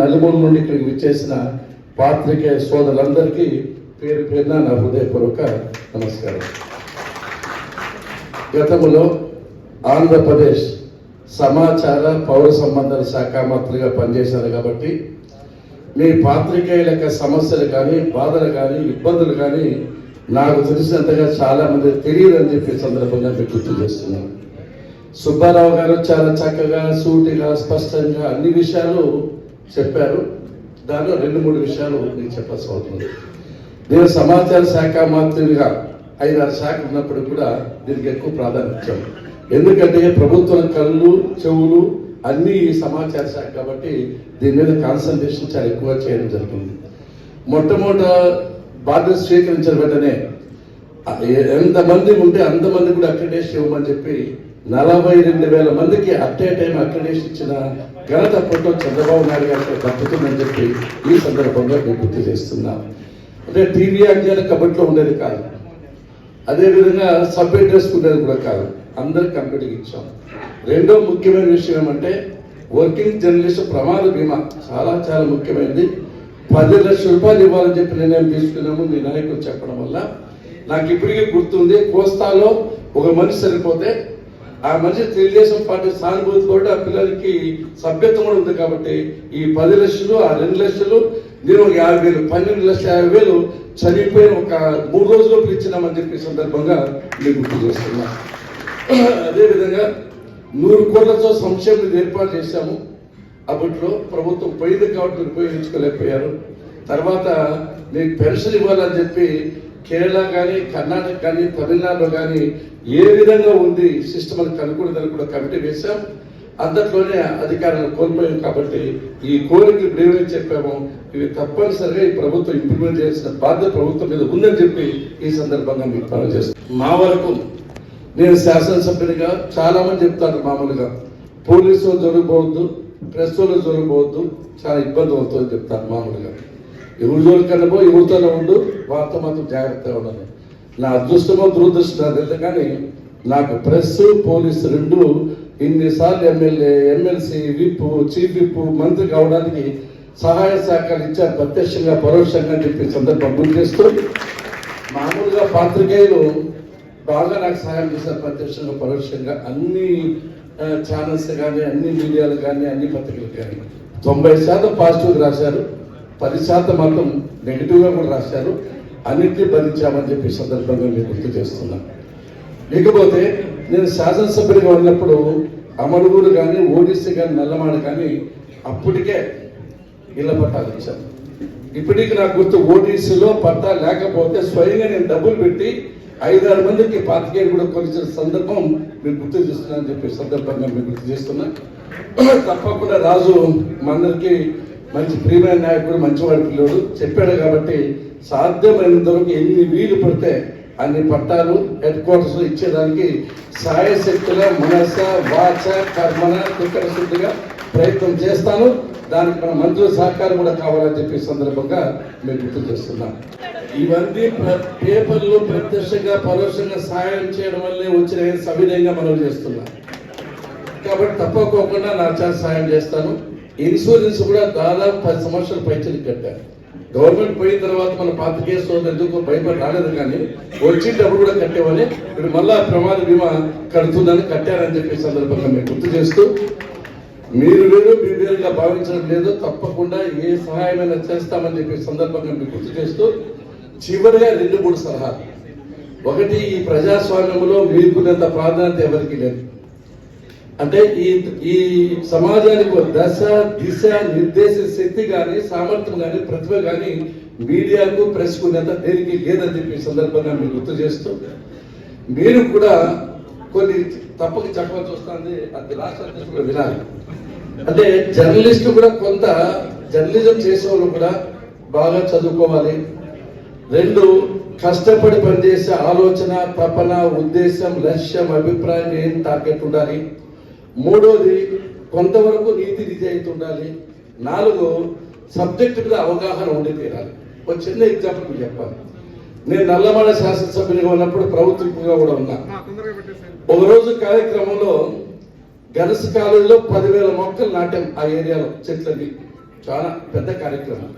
నలుగురు నుండి ఇక్కడికి విచ్చేసిన పాత్రికేయ సోదరులందరికీ పేరు పేరున నా హృదయపూర్వక నమస్కారం. గతంలో ఆంధ్రప్రదేశ్ సమాచార పౌర సంబంధాల శాఖ మంత్రిగా పనిచేశారు కాబట్టి మీ పాత్రికేయుల యొక్క సమస్యలు కానీ బాధలు కానీ ఇబ్బందులు కానీ నాకు తెలిసినంతగా చాలా మంది తెలియదని చెప్పి సందర్భంగా మీకు గుర్తు చేస్తున్నాను. సుబ్బారావు గారు చాలా చక్కగా సూటిగా స్పష్టంగా అన్ని విషయాలు చెప్పారు. దానిలో రెండు మూడు విషయాలు నేను చెప్పాల్సి అవుతుంది నేను సమాచార శాఖ మంత్రిగా ఐదారు శాఖ ఉన్నప్పుడు కూడా దీనికి ఎక్కువ ప్రాధాన్యత ఎందుకంటే ప్రభుత్వం కళ్ళు చెవులు అన్నీ ఈ సమాచార శాఖ కాబట్టి దీని మీద కాన్సన్ట్రేషన్ చాలా ఎక్కువ చేయడం జరిగింది. మొట్టమొదట బాధ్యత స్వీకరించిన వెంటనే ఎంతమంది ఉంటే అంతమంది కూడా అక్రిడేషన్ ఇవ్వమని చెప్పి నలభై రెండు వేల మందికి అట్ ఏ టైం అక్రిడేషన్ ఇచ్చిన ఘనత ఫోటో చంద్రబాబు నాయుడు గారికి దక్కుతుందని చెప్పి ఈ సందర్భంగా నేను గుర్తు చేస్తున్నా. అంటే టీవీ అంజాల కబడ్లో ఉండేది కాదు. అదేవిధంగా సబ్ అడ్రస్ ఉండేది కూడా కాదు. అందరు కంపెనీకి ఇచ్చాం. రెండో ముఖ్యమైన విషయం ఏమంటే వర్కింగ్ జర్నలిస్ట్ ప్రమాద బీమా చాలా చాలా ముఖ్యమైనది. పది లక్షల రూపాయలు ఇవ్వాలని చెప్పి నిర్ణయం తీసుకున్నాము. మీ నాయకులు చెప్పడం వల్ల నాకు ఇప్పటికీ గుర్తుంది. కోస్తాలో ఒక మనిషి సరిపోతే ఆ మనిషి తెలుగుదేశం పార్టీ సానుభూతి కూడా ఆ పిల్లలకి సభ్యత్వం కూడా ఉంది కాబట్టి ఈ పది లక్షలు ఆ రెండు లక్షలు నేను ఒక యాభై వేలు పన్నెండు లక్షల యాభై వేలు చనిపోయిన ఒక మూడు రోజుల్లో పిలిచినామని చెప్పి సందర్భంగా మీకు గుర్తు చేస్తున్నా. అదేవిధంగా నూరు కోట్లతో సంక్షేమ ఏర్పాటు చేశాము. అప్పట్లో ప్రభుత్వం పోయింది కాబట్టి ఉపయోగించుకోలేకపోయారు. తర్వాత మీకు పెన్షన్ ఇవ్వాలని చెప్పి కేరళ కానీ కర్ణాటక కానీ తమిళనాడులో కానీ ఏ విధంగా ఉంది సిస్టమ్ అని కనుక్కునేదని కూడా కమిటీ వేశాం. అంతట్లోనే అధికారాలు కోల్పోయాం కాబట్టి ఈ కోరికలు ఇప్పుడు చెప్పాము. చెప్పామో ఇవి తప్పనిసరిగా ఈ ప్రభుత్వం ఇంప్లిమెంట్ చేసిన బాధ్యత ప్రభుత్వం మీద ఉందని చెప్పి ఈ సందర్భంగా మీకు పనులు చేస్తాం. మా వరకు నేను శాసనసభ్యునిగా చాలా మంది చెప్తాను మామూలుగా. పోలీసులు జరగబోద్దు ప్రెస్ వాళ్ళు చాలా ఇబ్బంది అవుతుందని చెప్తాను మామూలుగా. ఎవరి జోలి పోయి పో ఎవరితోనే ఉండు వాళ్ళతో మాత్రం జాగ్రత్తగా ఉండాలి నా అదృష్టమో దురదృష్టం తెలియదు కానీ నాకు ప్రెస్ పోలీస్ రెండు ఇన్నిసార్లు MLA MLC whip chief whip మంత్రి కావడానికి సహాయ సహకారాలు ఇచ్చారు ప్రత్యక్షంగా పరోక్షంగా చెప్పి సందర్భం గుర్తు చేస్తూ మామూలుగా పాత్రికేయులు బాగా నాకు సహాయం చేశారు ప్రత్యక్షంగా పరోక్షంగా అన్ని ఛానల్స్ కానీ అన్ని మీడియాలు కానీ అన్ని పత్రికలు కానీ. తొంభై శాతం పాజిటివ్ రాశారు. పది శాతం మాత్రం నెగిటివ్గా కూడా రాశారు. అన్నింటినీ భరించామని చెప్పి సందర్భంగా మీరు గుర్తు చేస్తున్నాను ఇకపోతే నేను శాసనసభ్యుడిగా ఉన్నప్పుడు అమలుగూరు కానీ ఓడిసి కానీ నల్లమాడ కానీ అప్పటికే ఇళ్ళ పట్టాలు ఇచ్చాను ఇప్పటికి నాకు గుర్తు ఓటీసీలో పట్టా లేకపోతే స్వయంగా నేను డబ్బులు పెట్టి ఐదారు మందికి పాతికేయులు కూడా కొలిచిన సందర్భం మీరు గుర్తు చేస్తున్నానని చెప్పి సందర్భంగా మీరు గుర్తు చేస్తున్నా. తప్పకుండా రాజు మనందరికీ మంచి ప్రియమైన నాయకుడు మంచివాడి పిల్లడు. చెప్పాడు కాబట్టి సాధ్యమైనంత వరకు ఎన్ని వీలు పడితే అన్ని పట్టాలు హెడ్ క్వార్టర్స్ ఇచ్చేదానికి సాయశక్తుల మనస వాచ కర్మన దుఃఖ శుద్ధిగా ప్రయత్నం చేస్తాను. దానికి మన మంత్రుల సహకారం కూడా కావాలని చెప్పి సందర్భంగా మేము గుర్తు చేస్తున్నాం. ఇవన్నీ ప్ర- పేపర్లు ప్రత్యక్షంగా పరోక్షంగా సాయం చేయడం వల్లే వచ్చిన సవినయంగా మనం చేస్తున్నాం. కాబట్టి తప్పకోకుండా నా చేత సాయం చేస్తాను. ఇన్సూరెన్స్ కూడా దాదాపు పది సంవత్సరాల పైచలు కట్టారు. గవర్నమెంట్ పోయిన తర్వాత మన పాతికే సోదరు ఎందుకు భయపడి రాలేదు కానీ వచ్చేటప్పుడు కూడా కట్టేవాళ్ళు. ఇప్పుడు మళ్ళా ప్రమాద బీమా కడుతుందని కట్టారని చెప్పి సందర్భంగా మేము గుర్తు చేస్తూ మీరు వేరు మీరు వేరుగా భావించడం లేదు తప్పకుండా ఏ సహాయమైనా చేస్తామని చెప్పి సందర్భంగా మీకు గుర్తు చేస్తూ చివరిగా రెండు మూడు సలహాలు. ఒకటి ఈ ప్రజాస్వామ్యంలో మీకున్నంత ప్రాధాన్యత ఎవరికి లేదు. అంటే ఈ ఈ సమాజానికి ఒక దశ దిశ నిర్దేశ శక్తి కానీ సామర్థ్యం కానీ ప్రతిభ కానీ మీడియాకు ప్రెస్ ఉన్నంత దేనికి లేదని చెప్పి సందర్భంగా మీరు గుర్తు చేస్తూ మీరు కూడా కొన్ని తప్పక చెప్పాల్సి వస్తుంది. అది రాష్ట్ర అధ్యక్షులు వినాలి. అంటే జర్నలిస్టు కూడా కొంత జర్నలిజం చేసే వాళ్ళు కూడా బాగా చదువుకోవాలి. రెండు కష్టపడి పనిచేసే ఆలోచన తపన ఉద్దేశం లక్ష్యం అభిప్రాయం ఏం టార్గెట్ ఉండాలి? మూడోది కొంతవరకు నీతి నిజాయితీ ఉండాలి నాలుగు సబ్జెక్ట్ మీద అవగాహన ఉండి తీరాలి. ఒక చిన్న ఎగ్జాంపుల్ మీకు చెప్పాలి. నేను నల్లమల శాసనసభ్యునిగా ఉన్నప్పుడు ప్రభుత్వంగా కూడా ఉన్నా. ఒక రోజు కార్యక్రమంలో గనస కాలంలో పదివేల మొక్కలు నాటాం ఆ ఏరియాలో చెట్లకి. చాలా పెద్ద కార్యక్రమం.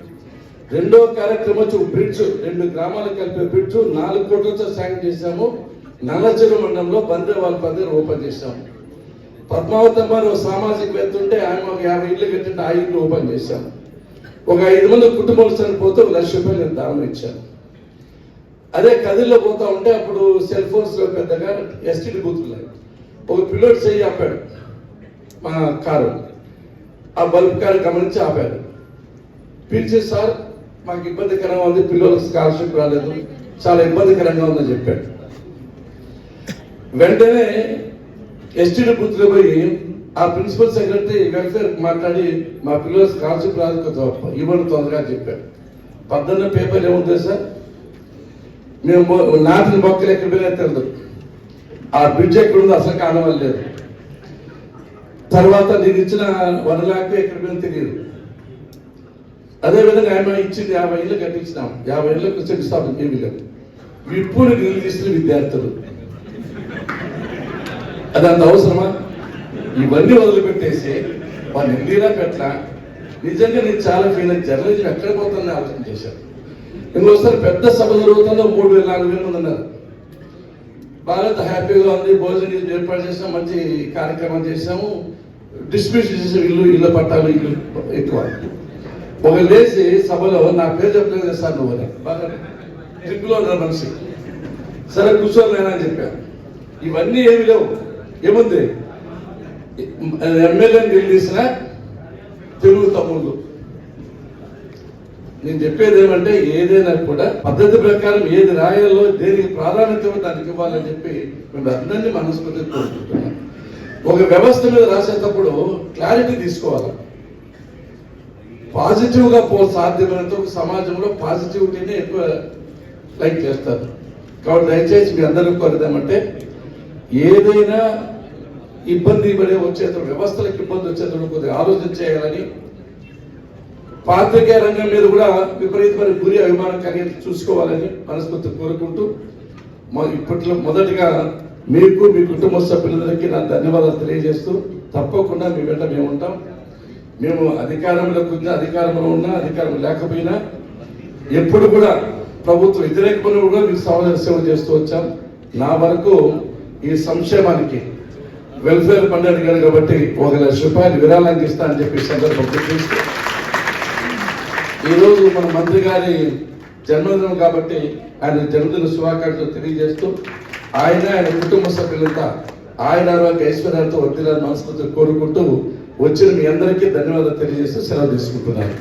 రెండో కార్యక్రమం వచ్చి బ్రిడ్జ్ రెండు గ్రామాలు కలిపే బ్రిడ్జ్ నాలుగు కోట్లతో సాయం చేశాము. నల్లచెరు మండలంలో బందే వాళ్ళ పద్దెలు ఓపెన్ చేశాము. పద్మావతమ్మ అని ఒక సామాజికవేత్త ఉంటే ఆయన ఒక యాభై ఇల్లు కట్టింటే ఆ ఇల్లు ఓపెన్ చేశాను ఒక ఐదు మంది కుటుంబాలు చనిపోతే ఒక లక్ష రూపాయలు నేను దానం ఇచ్చాను. అదే కదిలో పోతా ఉంటే అప్పుడు సెల్ ఫోన్స్లో పెద్దగా ఎస్టీడీ బూతులు ఒక పిల్లోడు చెయ్యి ఆపాడు. మా కారు. ఆ బల్బ్ కారు గమనించి ఆపాడు. పిలిచి సార్ మాకు ఇబ్బందికరంగా ఉంది పిల్లలకు స్కాలర్షిప్ రాలేదు. చాలా ఇబ్బందికరంగా ఉందని చెప్పాడు. వెంటనే ఎస్టీడీ బూత్ పోయి ఆ ప్రిన్సిపల్ సెక్రటరీ వెల్ఫేర్ మాట్లాడి మా పిల్లలు స్కాలర్షిప్ రాదు ఇవ్వండి తొందరగా చెప్పాడు పద్దెన్న పేపర్ ఏముంది సార్? మేము నాటిన మొక్కలు ఎక్కడ పోయినా తెలియదు ఆ బ్రిడ్జ్ ఎక్కడ ఉందో అసలు కానవల్ లేదు. తర్వాత నేను ఇచ్చిన వన్ లాక్ ఎక్కడ పోయినా తెలియదు. అదే విధంగా ఆయన ఇచ్చింది యాభై ఇళ్ళు కట్టించినాం. యాభై ఇళ్ళకు శంకుస్థాపన ఏమి లేదు. విప్పుని నిలదీసిన విద్యార్థులు. అది అంత అవసరమా? ఇవన్నీ వదిలిపెట్టేసి వాళ్ళు ఇండియా పెట్ట నిజంగా నేను చాలా ఫీల్ అయ్యి జర్నలిజం ఎక్కడ పోతుందని ఆలోచన చేశాను. ఇంకోసారి పెద్ద సభ జరుగుతుందో మూడు వేల నాలుగు వేల మంది ఉన్నారు భారత్ హ్యాపీగా ఉంది భోజనం ఏర్పాటు చేసాం మంచి కార్యక్రమం చేసాము. డిస్ట్రిబ్యూషన్ చేసాం ఇల్లు ఇళ్ళ పట్టాలు ఇల్లు ఎక్కువ. ఒక లేచి సభలో నా పేరు చెప్పలేదు సార్ నువ్వు బాగా ట్రిప్లో ఉన్న మనిషి. సరే కూర్చోలేనా అని చెప్పాను. ఇవన్నీ ఏమి లేవు. ఏముంది? ఎమ్మెల్యేని గెలిచిన తెలుగు తమ్ముళ్ళు. నేను చెప్పేది ఏమంటే ఏదైనా కూడా పద్ధతి ప్రకారం ఏది రాయాలో దేనికి ప్రాధాన్యత ఇవ్వాలో దానికి ఇవ్వాలని చెప్పి మేము అందరినీ మనస్ఫూర్తి కోరుకుంటున్నాం ఒక వ్యవస్థ మీద రాసేటప్పుడు క్లారిటీ తీసుకోవాలి. పాజిటివ్గా పో సాధ్యమైనంత ఒక సమాజంలో పాజిటివిటీనే ఎక్కువ లైక్ చేస్తారు. కాబట్టి దయచేసి మీ అందరూ కోరేదేమంటే ఏదైనా ఇబ్బంది పడే వచ్చేటప్పుడు వ్యవస్థలకు ఇబ్బంది వచ్చేటప్పుడు కొద్దిగా ఆలోచన చేయాలని పాత్రికేయ రంగం మీద కూడా విపరీతమైన గురి అభిమానం కలిగి చూసుకోవాలని మనస్ఫూర్తి కోరుకుంటూ ఇప్పట్లో మొదటిగా మీకు మీ కుటుంబ సభ్యులందరికీ నా ధన్యవాదాలు తెలియజేస్తూ తప్పకుండా మీ వెంట మేము ఉంటాం. మేము అధికారంలో ఉన్నా అధికారంలో ఉన్నా అధికారం లేకపోయినా ఎప్పుడు కూడా ప్రభుత్వం వ్యతిరేకమైన కూడా మీకు సమాజ సేవ చేస్తూ వచ్చాం. నా వరకు ఈ సంక్షేమానికి వెల్ఫేర్ ఫండ్ అడిగారు కాబట్టి ఒక లక్ష రూపాయలు విరాళానికి ఇస్తా అని చెప్పి ఈ సందర్భం ఈరోజు మన మంత్రి గారి జన్మదినం కాబట్టి ఆయన జన్మదిన శుభాకాంక్షలు తెలియజేస్తూ ఆయన ఆయన కుటుంబ సభ్యులంతా ఆయన ఐశ్వర్యాలతో వర్తిల్లాలని మనస్ఫూర్తి కోరుకుంటూ వచ్చిన మీ అందరికీ ధన్యవాదాలు తెలియజేస్తూ సెలవు తీసుకుంటున్నాను.